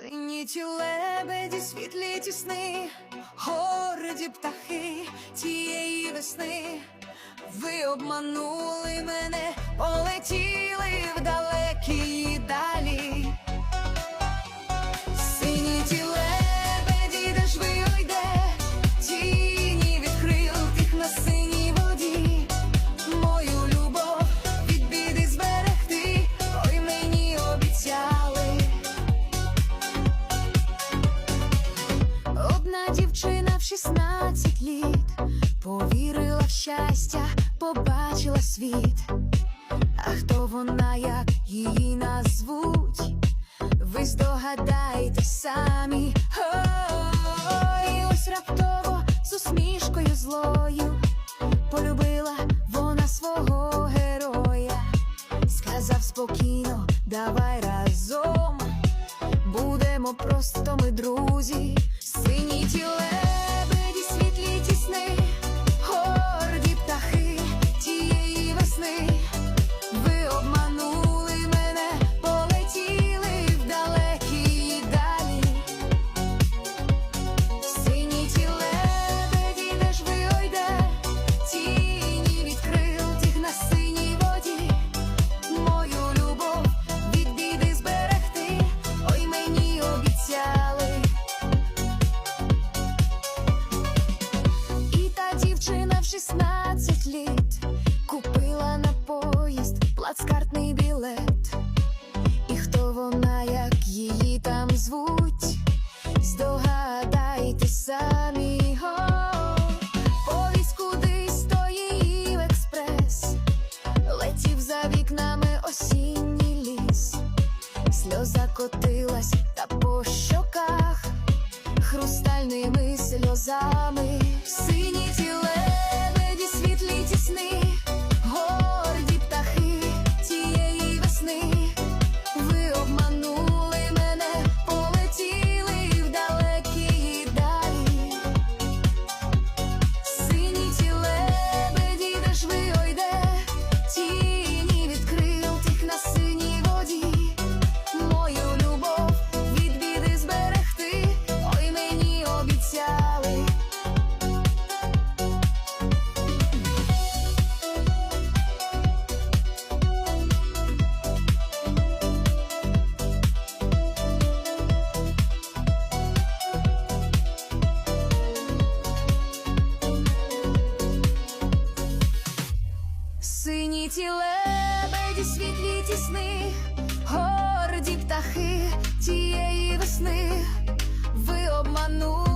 Сині лебеді, світлі ті сни, горді птахи тієї весни. Ви обманули мене, полетіли в далекі далі. Одна дівчина в 16 літ повірила в щастя, побачила світ. А хто вона, як її назвуть? Ви здогадаєтесь самі. Ой, ось раптово з усмішкою злою полюбила вона свого героя. Сказав спокійно, давай разом будемо просто ми друзі, сині сльоза котилась та по щоках хрустальними сльозами, сині Сині ті лебеді, світлі ті сни, горді птахи тієї весни. Ви обманули